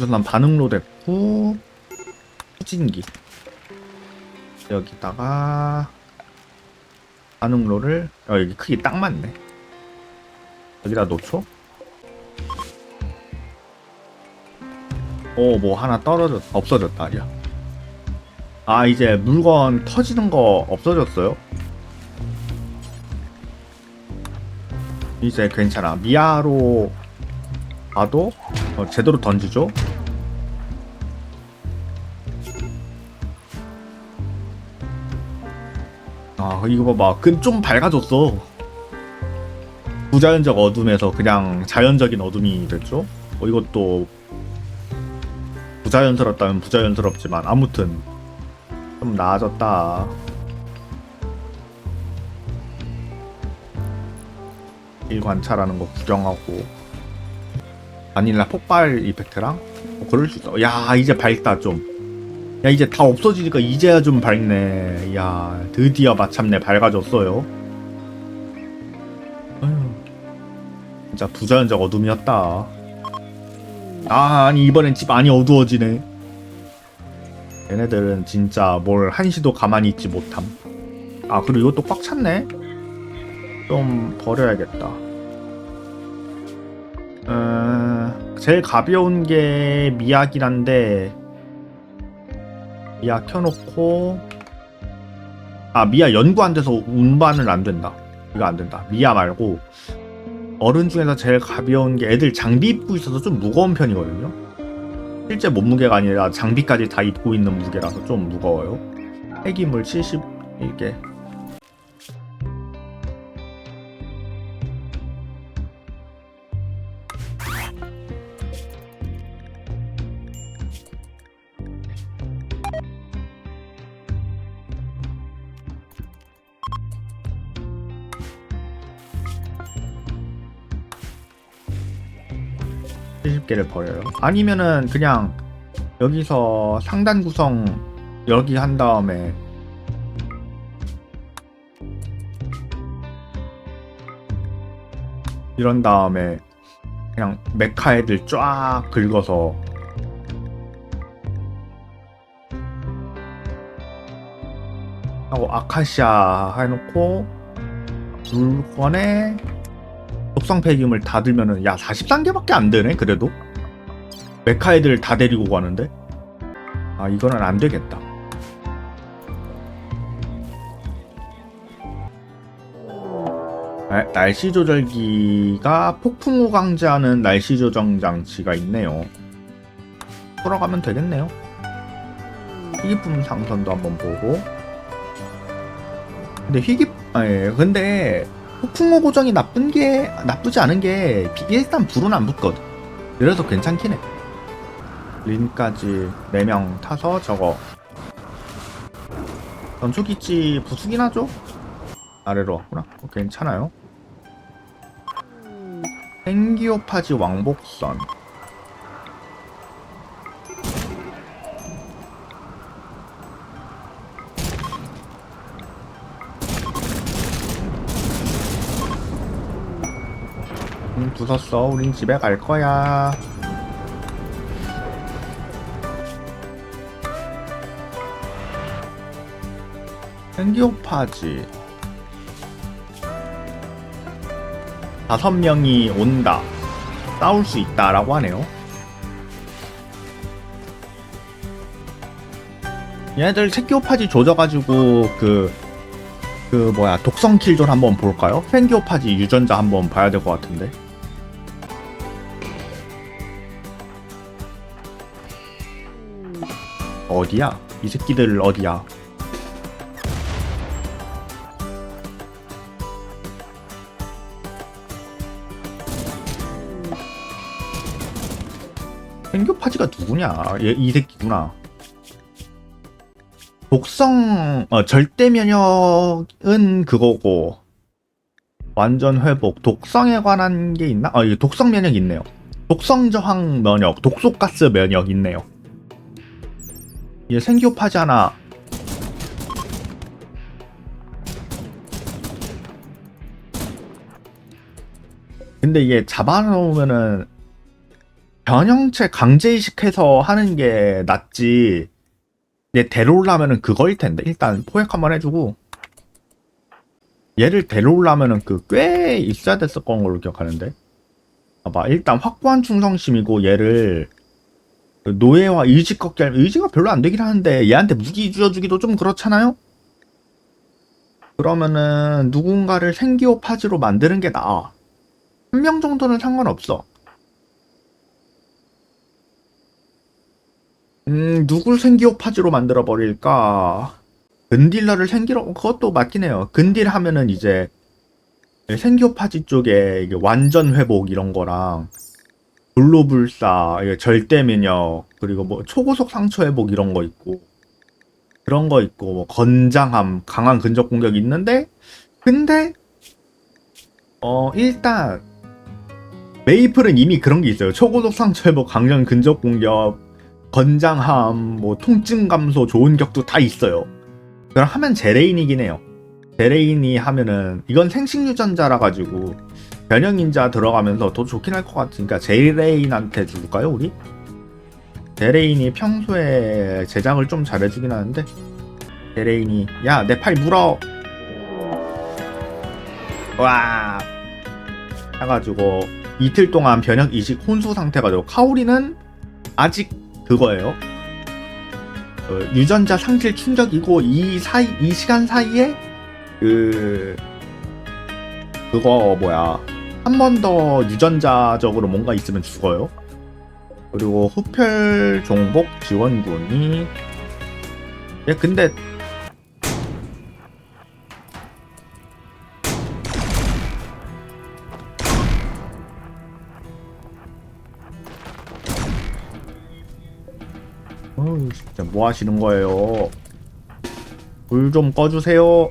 우선 반응로 됐고 후진기. 여기다가 반응로를 어, 여기 크기 딱 맞네. 여기다 놓죠? 오 뭐 하나 떨어졌 없어졌다 아니야. 아 이제 물건 터지는 거 없어졌어요? 이제 괜찮아. 미아로 봐도 어, 제대로 던지죠 이거 봐봐. 그좀 밝아졌어. 부자연적 어둠에서 그냥 자연적인 어둠이 됐죠? 어, 이것도 부자연스럽다면 부자연스럽지만 아무튼 좀 나아졌다. 일 관찰하는 거 구경하고. 바닐라 폭발 이펙트랑 어, 그럴 수 있어. 야 이제 밝다 좀 야 이제 다 없어지니까 이제야 좀 밝네. 야 드디어 마침내 밝아졌어요. 진짜 부자연적 어둠이었다. 아 아니 이번엔 집 많이 어두워지네. 얘네들은 진짜 뭘 한시도 가만히 있지 못함. 아 그리고 이것도 꽉 찼네. 좀 버려야겠다. 어, 제일 가벼운 게 미약이긴 한데 미아 켜놓고 아 미아 연구 안 돼서 운반은 안 된다. 이거 안 된다. 미아 말고 어른 중에서 제일 가벼운 게 애들 장비 입고 있어서 좀 무거운 편이거든요. 실제 몸무게가 아니라 장비까지 다 입고 있는 무게라서 좀 무거워요. 폐기물 71개 칠 십 개를 버려요. 아니면은 그냥 여기서 상단 구성 여기 한 다음에 이런 다음에 그냥 메카 애들 쫙 긁어서 하고 아카시아 해놓고 물건에 독성 폐기물 다 들면은 야 43개밖에 안 되네 그래도. 메카 애들 다 데리고 가는데? 아 이거는 안 되겠다. 아, 날씨 조절기가 폭풍 우 강제하는 날씨 조정 장치가 있네요. 돌아가면 되겠네요. 희귀품 상선도 한번 보고. 근데 희귀 아 예. 근데 폭풍호 고정이 나쁜 게 나쁘지 않은 게 비- 일단 불은 안 붙거든. 그래서 괜찮긴 해. 린까지 4명 타서 저거 전초기지 부수긴 하죠? 아래로 왔구나. 어, 괜찮아요. 생기오파지 왕복선 음, 부쉈어. 우린 집에 갈 거야. 생기오파지. 다섯 명이 온다. 싸울 수 있다라고 하네요. 얘네들 새끼오파지 조져가지고 그, 그 뭐야 독성 킬존 한번 볼까요? 생기오파지 유전자 한번 봐야 될 것 같은데. 어디야? 이 새끼들 어디야? 생교파지가 누구냐? 얘 이 새끼구나. 독성 어, 절대 면역은 그거고 완전 회복 독성에 관한 게 있나? 아, 독성 면역 있네요. 독성 저항 면역, 독소가스 면역 있네요. 얘 하나 근데 이게 잡아놓으면은 변형체 강제 이식해서 하는 게 낫지. 얘 데려오려면은 그거일 텐데 일단 포획 한번 해주고 얘를 데려오려면은 그 꽤 있어야 됐을 건 걸로 기억하는데. 봐봐 일단 확고한 충성심이고 얘를 그 노예와 의지 꺾기 하면 의지가 별로 안 되긴 하는데 얘한테 무기 쥐어주기도 좀 그렇잖아요? 그러면은 누군가를 생기호 파지로 만드는 게 나아. 한 명 정도는 상관없어. 음, 누굴 생기호 파지로 만들어 버릴까? 근딜러를 생기로 그것도 맞긴 해요. 근딜 하면은 이제 생기호 파지 쪽에 완전 회복 이런 거랑 불로불사, 이게 절대 면역, 그리고 뭐 초고속 상처 회복 이런 거 있고 그런 거 있고 뭐 건장함, 강한 근접 공격이 있는데 근데 어 일단 메이플은 이미 그런 게 있어요. 초고속 상처 회복, 강력 근접 공격, 건장함, 뭐 통증 감소, 좋은 격도 다 있어요. 그럼 하면 제레인이긴 해요. 제레인이 하면은 이건 생식 유전자라 가지고 변형 인자 들어가면서 더 좋긴 할 것 같으니까 제레인한테 줄까요 우리? 제레인이 평소에 제작을 좀 잘해주긴 하는데. 제레인이 야 내 팔 물어! 와! 해가지고 이틀 동안 변형 이식 혼수 상태가 되고 카오리는 아직 그거예요. 어, 유전자 상실 충격이고 이 사이 이 시간 사이에 그 그거 뭐야 한 번 더 유전자적으로 뭔가 있으면 죽어요. 그리고 흡혈 종복 지원군이 예 근데 어우 진짜 뭐 하시는 거예요? 불 좀 꺼주세요.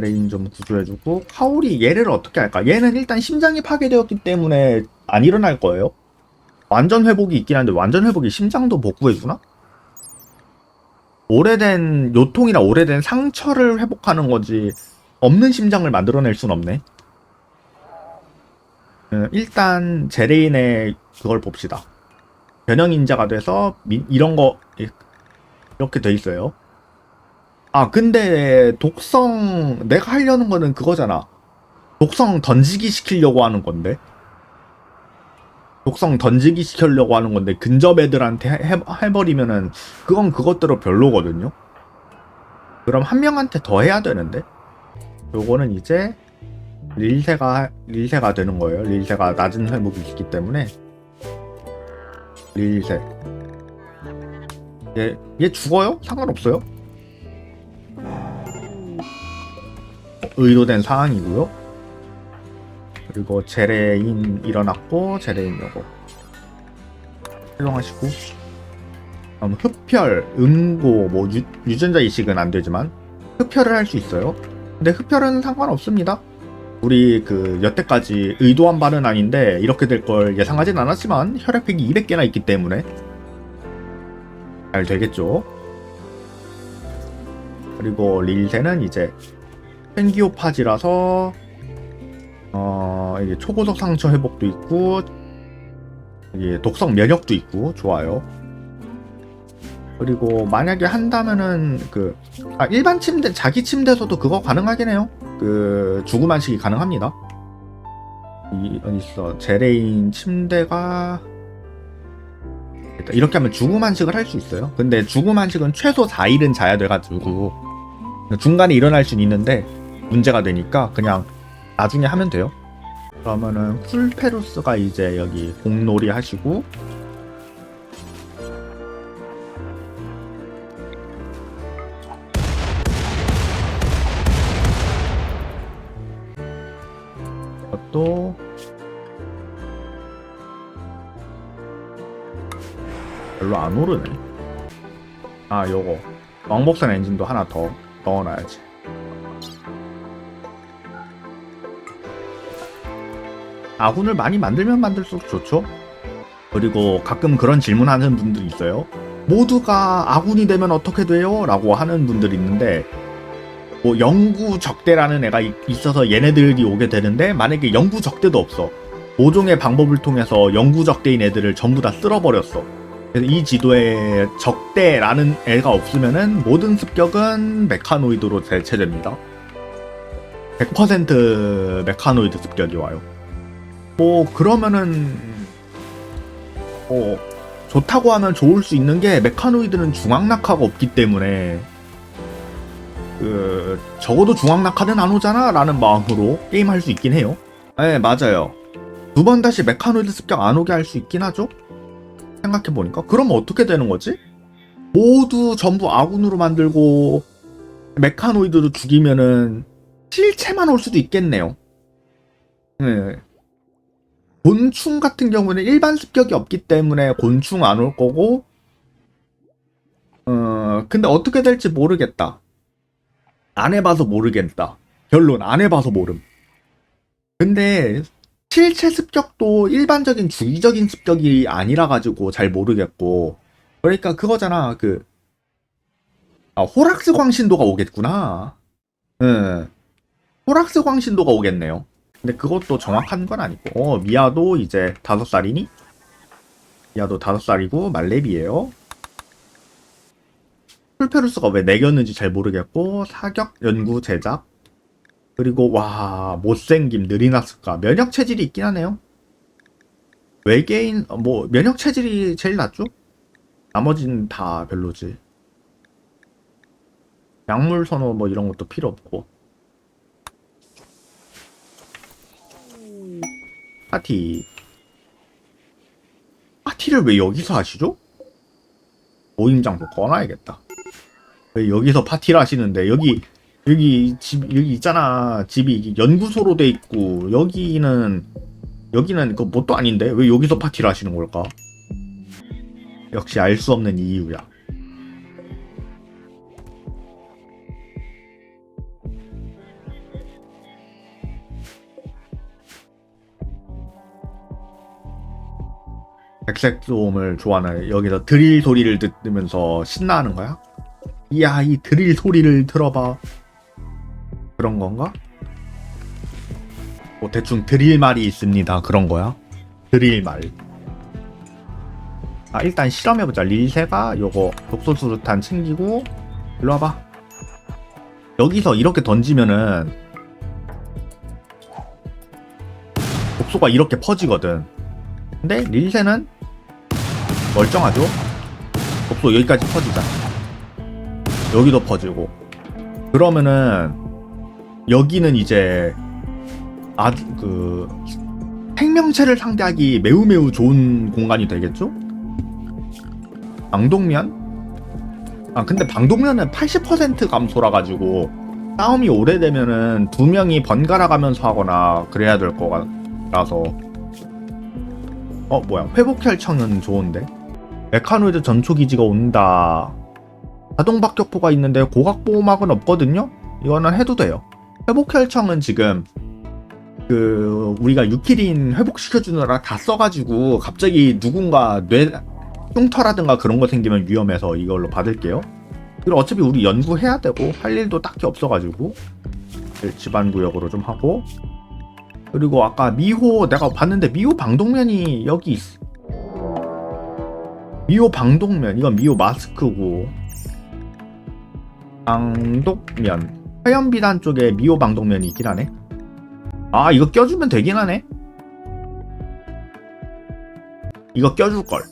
레인 좀 구조해주고 카오리 얘를 어떻게 할까? 얘는 일단 심장이 파괴되었기 때문에 안 일어날 거예요. 완전 회복이 있긴 한데 완전 회복이 심장도 복구해주나? 오래된 요통이나 오래된 상처를 회복하는 거지 없는 심장을 만들어낼 순 없네. 음, 일단 제레인의 그걸 봅시다. 변형 인자가 돼서 미- 이런 거 이렇게 돼 있어요. 아, 근데 독성 내가 하려는 거는 그거잖아. 독성 던지기 시키려고 하는 건데. 독성 던지기 시키려고 하는 건데 근접 애들한테 해, 해- 해버리면은 그건 그것대로 별로거든요. 그럼 한 명한테 더 해야 되는데. 요거는 이제 릴세가 릴세가 되는 거예요. 릴세가 낮은 회복이 있기 때문에 릴세. 얘, 얘 죽어요? 상관없어요? 의도된 사항이고요. 그리고 제레인 일어났고 제레인 요거 활용하시고 그럼 흡혈, 은고, 뭐 유, 유전자 이식은 안 되지만 흡혈을 할 수 있어요. 근데 흡혈은 상관없습니다. 우리 그 여태까지 의도한 바는 아닌데 이렇게 될 걸 예상하진 않았지만 혈액팩이 200개나 있기 때문에 잘 되겠죠. 그리고 릴세는 이제 생기오파지라서 어 이게 초고속 상처 회복도 있고 이게 독성 면역도 있고 좋아요. 그리고 만약에 한다면은 그 아, 일반 침대 자기 침대에서도 그거 가능하긴 해요. 그 안식이 가능합니다. 이 있어 제레인 침대가 이렇게 하면 안식을 할 수 있어요. 근데 안식은 최소 4일은 자야 돼가지고 중간에 일어날 수는 있는데 문제가 되니까 그냥 나중에 하면 돼요. 그러면은 쿨페루스가 이제 여기 공놀이 하시고 또 별로 안 오르네. 아, 요거 왕복선 엔진도 하나 더 넣어놔야지. 아군을 많이 만들면 만들수록 좋죠. 그리고 가끔 그런 질문하는 분들이 있어요. 모두가 아군이 되면 어떻게 돼요? 라고 하는 분들이 있는데 뭐 영구 적대라는 애가 이- 있어서 얘네들이 오게 되는데 만약에 영구 적대도 없어 모종의 방법을 통해서 영구 적대인 애들을 전부 다 쓸어버렸어 그래서 이 지도에 적대라는 애가 없으면은 모든 습격은 메카노이드로 대체됩니다 100% 메카노이드 습격이 와요 뭐 그러면은 뭐 좋다고 하면 좋을 수 있는 게 메카노이드는 중앙 낙하가 없기 때문에 그 적어도 중앙 낙하는 안 오잖아? 라는 마음으로 게임할 수 있긴 해요. 네 맞아요. 두 번 다시 메카노이드 습격 안 오게 할 수 있긴 하죠? 생각해보니까. 그러면 어떻게 되는 거지? 모두 전부 아군으로 만들고 메카노이드도 죽이면은 실체만 올 수도 있겠네요. 네. 곤충 같은 경우는 일반 습격이 없기 때문에 곤충 안 올 거고 어 근데 어떻게 될지 모르겠다. 안 해봐서 모르겠다. 결론 안 해봐서 모름. 근데 실체 습격도 일반적인 주기적인 습격이 아니라 가지고 잘 모르겠고 그러니까 그거잖아. 그 아, 호락스 광신도가 오겠구나. 응. 호락스 광신도가 오겠네요 근데 그것도 정확한 건 아니고 어 미아도 이제 다섯 살이니? 미아도 다섯 살이고 말렙이에요. 풀페루스가 왜 내겼는지 잘 모르겠고 사격 연구 제작. 그리고 와 못생김 느리나스카. 면역 체질이 있긴 하네요. 외계인 어, 뭐 면역 체질이 제일 낫죠? 나머지는 다 별로지. 약물 선호 뭐 이런 것도 필요 없고 파티 파티를 왜 여기서 하시죠? 모임 장소 꺼놔야겠다 왜 여기서 파티를 하시는데 여기 여기 집 여기 있잖아 집이 연구소로 돼 있고 여기는 여기는 그 뭣도 아닌데 왜 여기서 파티를 하시는 걸까? 역시 알 수 없는 이유야. 백색 소음을 좋아하는 여기서 드릴 소리를 듣으면서 신나하는 거야? 이야 이 드릴 소리를 들어봐 그런 건가? 뭐 대충 드릴 말이 있습니다 그런 거야? 드릴 말. 아 일단 실험해보자 릴세가 요거 독소수류탄 챙기고 일로 와봐 여기서 이렇게 던지면은 독소가 이렇게 퍼지거든 근데 릴세는 멀쩡하죠? 독소 여기까지 퍼지자 여기도 퍼지고 그러면은 여기는 이제 아주 그 생명체를 상대하기 매우 매우 좋은 공간이 되겠죠? 방독면? 아 근데 방독면은 80% 감소라 가지고 싸움이 오래되면은 두 명이 번갈아 가면서 하거나 그래야 될 거라서 어 뭐야. 회복혈청은 좋은데? 메카노이드 전초기지가 온다. 자동 박격포가 있는데 고각보호막은 없거든요? 이거는 해도 돼요. 회복혈청은 지금 그 우리가 유키린 회복시켜주느라 다 써가지고 갑자기 누군가 뇌 흉터라든가 그런 거 생기면 위험해서 이걸로 받을게요. 그리고 어차피 우리 연구해야 되고 할 일도 딱히 없어가지고. 집안 구역으로 좀 하고 그리고 아까 미호 내가 봤는데 미호 방독면이 여기 있어. 미호 방독면 이건 미호 마스크고. 방독면. 화염비단 쪽에 미호 방독면이 있긴 하네. 아 이거 껴주면 되긴 하네. 이거 껴줄 걸.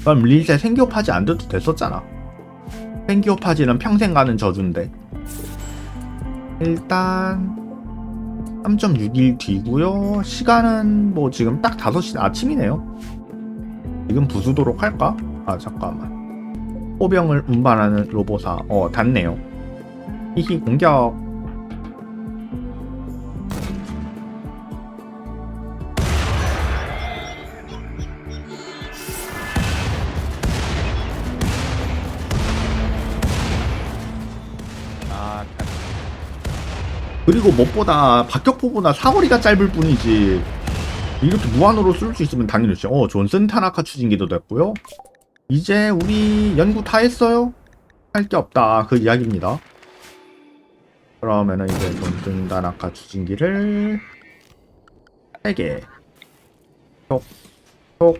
그럼 릴세 생기호 파지 안 돼도 됐었잖아. 생기호 파지는 평생 가는 저주인데. 일단 3.6일 뒤고요. 시간은 뭐 지금 딱 5시 아침이네요. 지금 부수도록 할까? 아 잠깐만. 호병을 운반하는 로보사 어 닿네요. 히히 공격 그리고 무엇보다 박격포보다 사거리가 짧을 뿐이지 이렇게 무한으로 쓸 수 있으면 당연히 좋죠. 어, 존슨 타나카 추진기도 됐고요. 이제 우리 연구 다 했어요. 할 게 없다 그 이야기입니다. 그러면은 이제 돈뜬다 낙하 추진기를 3개 톡, 톡,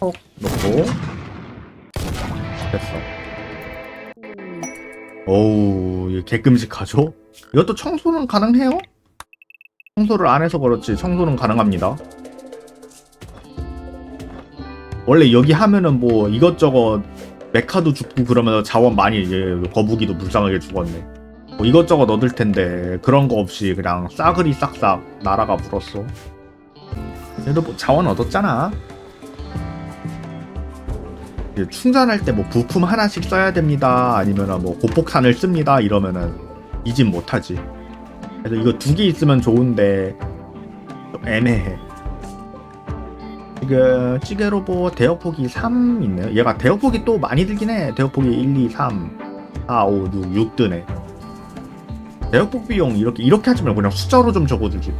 톡 놓고 됐어. 어우, 이게 개끔식하죠? 이것도 청소는 가능해요? 청소를 안 해서 그렇지 청소는 가능합니다. 원래 여기 하면은 뭐 이것저것 메카도 죽고 그러면서 자원 많이 이제 거북이도 불쌍하게 죽었네. 뭐 이것저것 얻을 텐데 그런 거 없이 그냥 싸그리 싹싹 나라가 불었어. 그래도 뭐 자원 얻었잖아. 충전할 때 뭐 부품 하나씩 써야 됩니다. 아니면은 뭐 고폭탄을 씁니다. 이러면은 이진 못하지. 그래서 이거 두 개 있으면 좋은데 좀 애매해. 지금 찌개 로봇 대역폭이 3 있네요. 얘가 대역폭이 또 많이 들긴 해. 대역폭이 1, 2, 3, 4, 5, 6, 6 드네. 대역폭 비용 이렇게 이렇게 하지 말고 그냥 숫자로 좀 적어주지.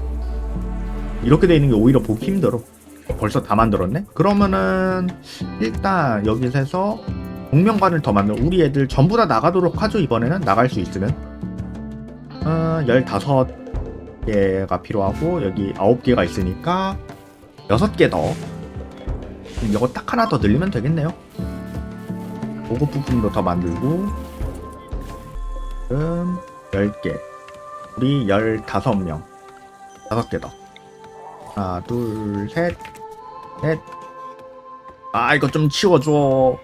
이렇게 돼 있는 게 오히려 보기 힘들어. 벌써 다 만들었네? 그러면은 일단 여기서 해서 공명관을 더 만들 우리 애들 전부 다 나가도록 하죠 이번에는 나갈 수 있으면 어, 15개가 필요하고 여기 9개가 있으니까 6개 더. 그럼 이거 딱 하나 더 늘리면 되겠네요. 보급 부품도 더 만들고. 지금 10개. 우리 15명. 5개 더. 하나 둘셋. 넷. 아 이거 좀 치워줘.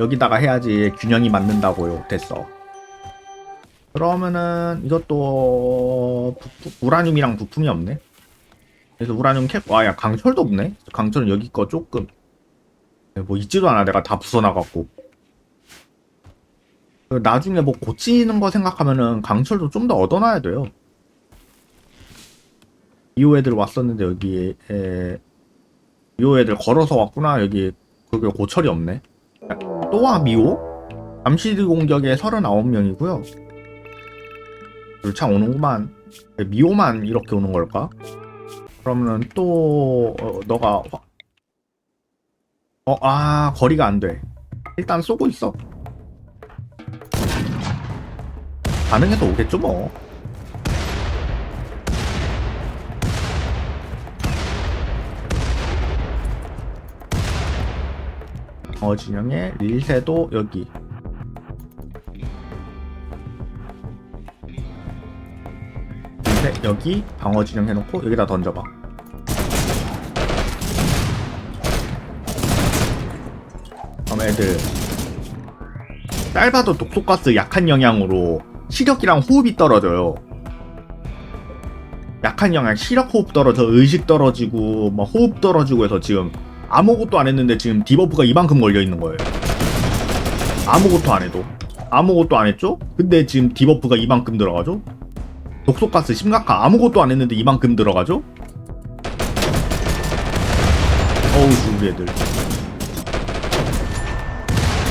여기다가 해야지 균형이 맞는다고요. 됐어 그러면은 이것도 우라늄이랑 부품이 없네. 그래서 우라늄 캡? 와야 강철도 없네. 강철은 여기 거 조금. 뭐 있지도 않아. 내가 다 부숴놔갖고. 그 나중에 뭐 고치는 거 생각하면은 강철도 좀 더 얻어놔야 돼요. 이호 애들 왔었는데 여기에 에, 미호 애들 걸어서 왔구나. 여기 그게 고철이 없네. 또와 미호? 잠시드 공격에 39명이고요 참 오는구만. 미호만 이렇게 오는 걸까? 그러면은 또 어, 너가 화- 어, 아 거리가 안 돼. 일단 쏘고 있어. 가능해서 오겠죠 뭐. 어 진영의 릴세도 여기 릴세 여기 방어 진영 해놓고 여기다 던져봐 그럼 애들 짧아도 독소가스 약한 영향으로 시력이랑 호흡이 떨어져요 약한 영향 시력 호흡 떨어져 의식 떨어지고 막 호흡 떨어지고 해서 지금 아무것도 안 했는데 지금 디버프가 이만큼 걸려 있는 거예요. 아무것도 안 해도 아무것도 안 했죠? 근데 지금 디버프가 이만큼 들어가죠? 독소가스 심각한 아무것도 안 했는데 이만큼 들어가죠? 어우 우리 애들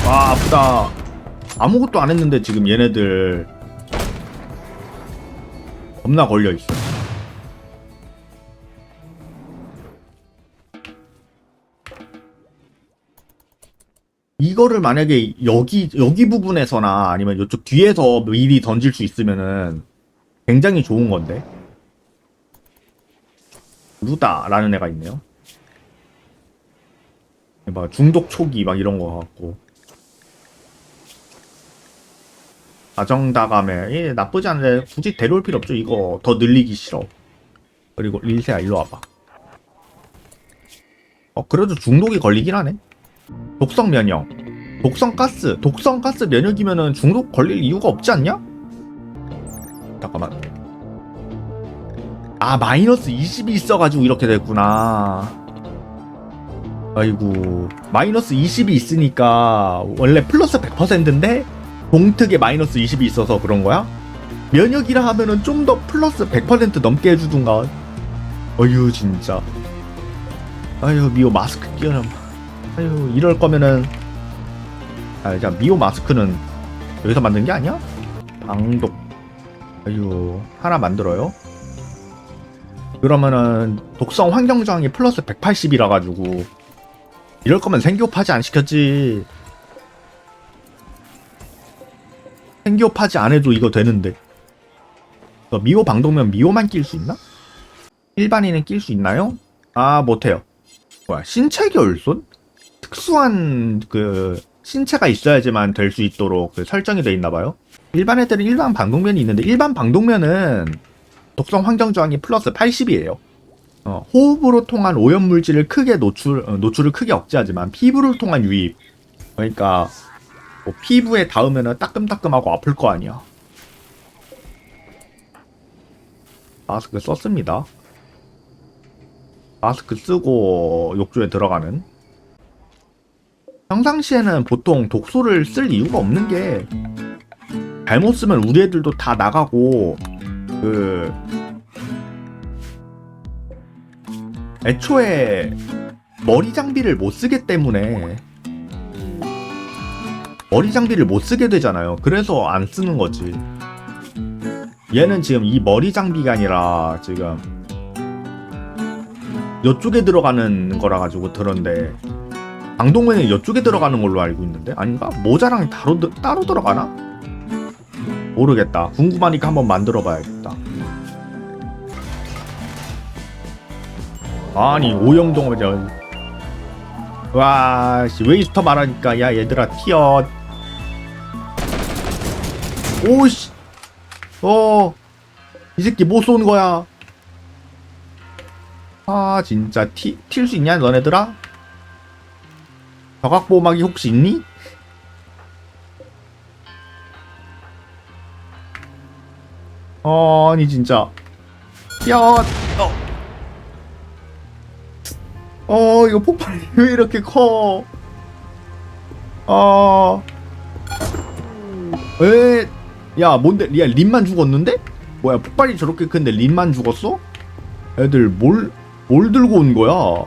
와 아프다 아무것도 안 했는데 지금 얘네들 겁나 걸려 있어. 이거를 만약에 여기 여기 부분에서나 아니면 이쪽 뒤에서 미리 던질 수 있으면은 굉장히 좋은 건데 루다라는 애가 있네요. 막 중독 초기 막 이런 거 같고 가정다감에 예, 나쁘지 않은데 굳이 데려올 필요 없죠. 이거 더 늘리기 싫어. 그리고 릴세야 일로 와봐. 어 그래도 중독이 걸리긴 하네. 독성 면역. 독성 가스. 독성 가스 면역이면은 중독 걸릴 이유가 없지 않냐? 잠깐만. 아, 마이너스 20이 있어가지고 이렇게 됐구나. 아이고. 마이너스 20이 있으니까 원래 플러스 100%인데 동특에 마이너스 20이 있어서 그런 거야? 면역이라 하면은 좀 더 플러스 100% 넘게 해주든가. 어휴, 진짜. 아유, 미호 마스크 끼워놔. 아유 이럴 거면은 아, 자 미오 마스크는 여기서 만든 게 아니야? 방독 아유 하나 만들어요 그러면은 독성 환경 저항이 플러스 180이라 가지고 이럴 거면 생교파지 안 시켰지 생기업하지 안 해도 이거 되는데. 그 미호 방독면 미호만 낄 수 있나? 일반인은 낄 수 있나요? 아 못해요. 뭐야 신체 결손? 특수한 그 신체가 있어야지만 될 수 있도록 그 설정이 돼 있나 봐요. 일반 애들은 일반 방독면이 있는데 일반 방독면은 독성 환경 저항이 플러스 80이에요. 어, 호흡으로 통한 오염 물질을 크게 노출 어, 노출을 크게 억제하지만 피부를 통한 유입 그러니까 뭐 피부에 닿으면 따끔따끔하고 아플 거 아니야. 마스크 썼습니다. 마스크 쓰고 욕조에 들어가는. 평상시에는 보통 독소를 쓸 이유가 없는 게 잘못 쓰면 우리 애들도 다 나가고 그 애초에 머리 장비를 못 쓰기 때문에 머리 장비를 못 쓰게 되잖아요. 그래서 안 쓰는 거지. 얘는 지금 이 머리 장비가 아니라 지금 이쪽에 들어가는 거라 가지고 들었는데 방독면이 이쪽에 들어가는 걸로 알고 있는데 아닌가? 모자랑 따로 들- 따로 들어가나? 모르겠다. 궁금하니까 한번 만들어 봐야겠다. 아니 오영동을 와, 씨, 웨이스터 말하니까 야 얘들아 튀어. 오씨, 어, 이 새끼 뭐쏜 거야? 아 진짜 튀, 튈 수 있냐 너네들아? 저각보호막이 혹시 있니? 어, 아니 진짜 야, 어, 어 이거 폭발이 왜 이렇게 커? 어, 에, 야 뭔데? 야 린만 죽었는데? 뭐야 폭발이 저렇게 큰데 린만 죽었어? 애들 뭘, 뭘 들고 온 거야?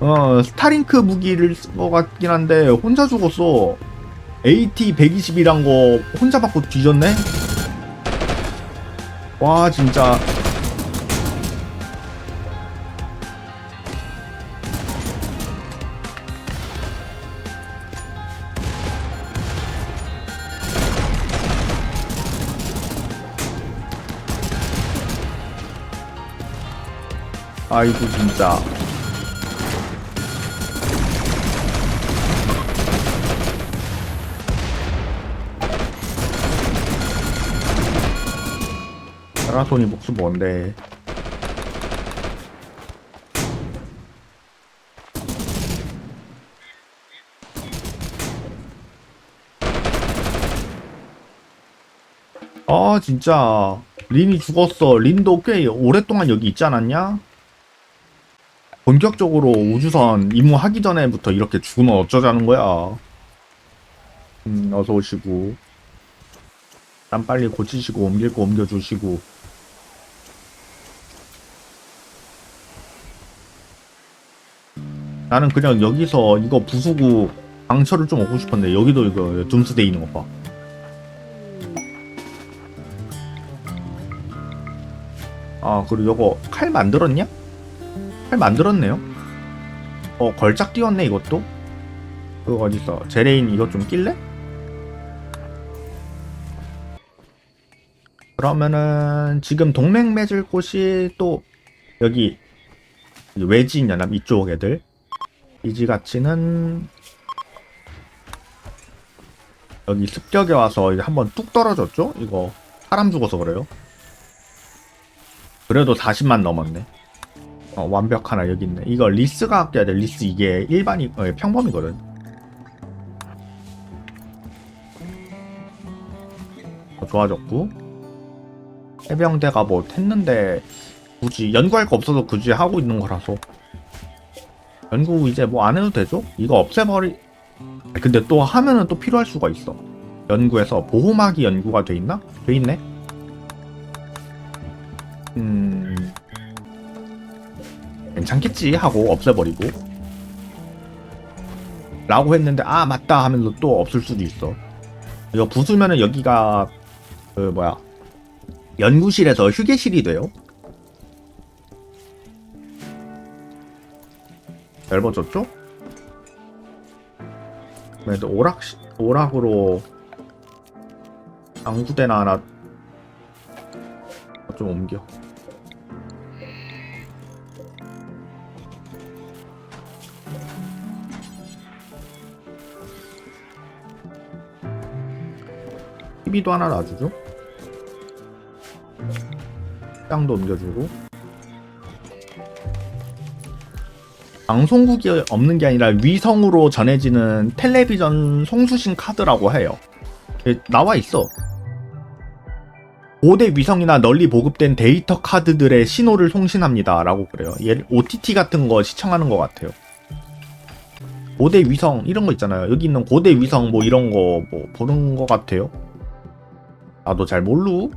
어, 스타링크 무기를 쓴 것 같긴 한데 혼자 죽었어. AT 120이란 거 혼자 받고 뒤졌네? 와 진짜 아이고 진짜 마라톤이 목숨 뭔데? 아 진짜. 린이 죽었어. 린도 꽤 오랫동안 여기 있지 않았냐? 본격적으로 우주선 임무하기 전에부터 이렇게 죽으면 어쩌자는 거야? 음 어서 오시고. 땀 빨리 고치시고 옮길 거 옮겨주시고 나는 그냥 여기서 이거 부수고 방철을 좀 얻고 싶었는데 여기도 이거 둠스돼 있는 거 봐. 아 그리고 이거 칼 만들었냐? 칼 만들었네요. 어 걸작 띄웠네 이것도. 그거 어딨어? 제레인 이거 좀 낄래? 그러면은 지금 동맹 맺을 곳이 또 여기 외지인 연합 이쪽 애들 이지 가치는 여기 습격에 와서 이제 한번 뚝 떨어졌죠? 이거 사람 죽어서 그래요. 그래도 40만 넘었네. 어, 완벽 하나 여기 있네. 이거 리스가 아껴야 돼. 리스 이게 일반이 어, 평범이거든. 어, 좋아졌고 해병대가 뭐 했는데 굳이 연구할 거 없어서 굳이 하고 있는 거라서 연구 이제 뭐 안 해도 되죠? 이거 없애버리 근데 또 하면은 또 필요할 수가 있어. 연구에서 보호막이 연구가 돼 있나? 돼 있네? 음. 괜찮겠지? 하고 없애버리고. 라고 했는데 아 맞다 하면서 또 없을 수도 있어. 이거 부수면은 여기가 그 뭐야? 연구실에서 휴게실이 돼요. 넓어졌죠? 그래도 오락 오락으로 당구대나 하나 좀 옮겨. TV도 하나 놔주죠. 땅도 옮겨주고. 방송국이 없는 게 아니라 위성으로 전해지는 텔레비전 송수신 카드라고 해요. 예, 나와 있어. 5대 위성이나 널리 보급된 데이터 카드들의 신호를 송신합니다. 라고 그래요. 얘 OTT 같은 거 시청하는 것 같아요. 5대 위성 이런 거 있잖아요. 여기 있는 고대 위성 뭐 이런 거 뭐 보는 것 같아요. 나도 잘 모르.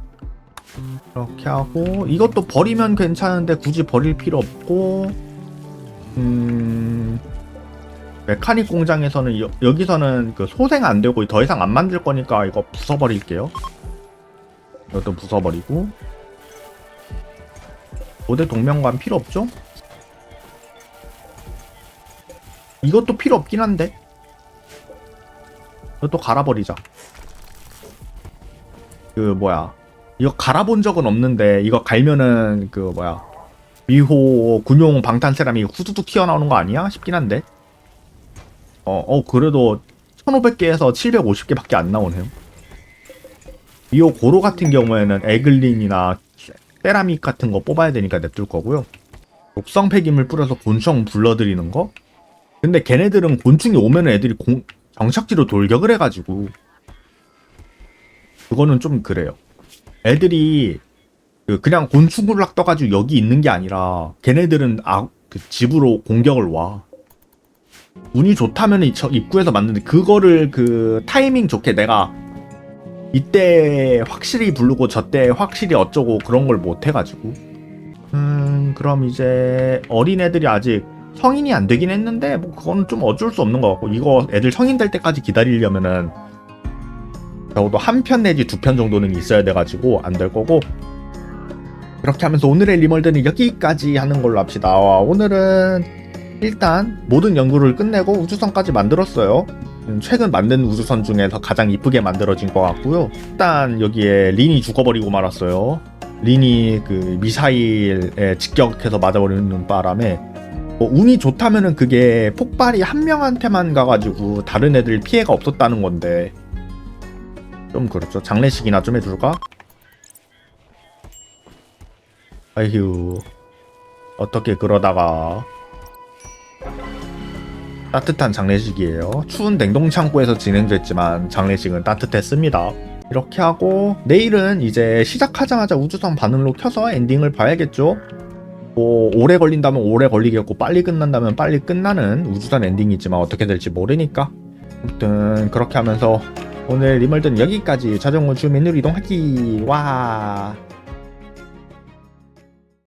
이렇게 하고 이것도 버리면 괜찮은데 굳이 버릴 필요 없고 음 메카닉 공장에서는 여, 여기서는 그 소생 안 되고 더 이상 안 만들 거니까 이거 부숴버릴게요. 이것도 부숴버리고 고대 동명관 필요 없죠? 이것도 필요 없긴 한데 이것도 갈아버리자. 그 뭐야 이거 갈아본 적은 없는데 이거 갈면은 그 뭐야 미호 군용 방탄 세람이 후두둑 튀어나오는 거 아니야? 싶긴 한데. 어, 어 그래도 1500개에서 750개밖에 안 나오네요. 미호 고로 같은 경우에는 에글린이나 세라믹 같은 거 뽑아야 되니까 냅둘 거고요. 독성 폐기물 뿌려서 곤충 불러들이는 거? 근데 걔네들은 곤충이 오면 애들이 공, 정착지로 돌격을 해가지고. 그거는 좀 그래요. 애들이 그 그냥 곤충굴락 떠가지고 여기 있는 게 아니라 걔네들은 아, 그 집으로 공격을 와. 운이 좋다면 이저 입구에서 맞는데 그거를 그 타이밍 좋게 내가 이때 확실히 부르고 저때 확실히 어쩌고 그런 걸 못 해가지고 음 그럼 이제 어린애들이 아직 성인이 안 되긴 했는데 뭐 그거는 좀 어쩔 수 없는 것 같고 이거 애들 성인 될 때까지 기다리려면은 적어도 한 편 내지 두 편 정도는 있어야 돼가지고 안 될 거고 이렇게 하면서 오늘의 리멀드는 여기까지 하는 걸로 합시다. 와, 오늘은 일단 모든 연구를 끝내고 우주선까지 만들었어요. 음, 최근 만든 우주선 중에서 가장 이쁘게 만들어진 것 같고요. 일단 여기에 린이 죽어버리고 말았어요. 린이 그 미사일에 직격해서 맞아버리는 바람에 뭐 운이 좋다면은 그게 폭발이 한 명한테만 가가지고 다른 애들 피해가 없었다는 건데 좀 그렇죠. 장례식이나 좀 해줄까? 아휴 어떻게 그러다가 따뜻한 장례식이에요. 추운 냉동 창고에서 진행됐지만 장례식은 따뜻했습니다. 이렇게 하고 내일은 이제 시작하자마자 우주선 바늘로 켜서 엔딩을 봐야겠죠. 뭐 오래 걸린다면 오래 걸리겠고 빨리 끝난다면 빨리 끝나는 우주선 엔딩이지만 어떻게 될지 모르니까 아무튼 그렇게 하면서 오늘 리멀든 여기까지 자전거 주 메뉴 이동하기 와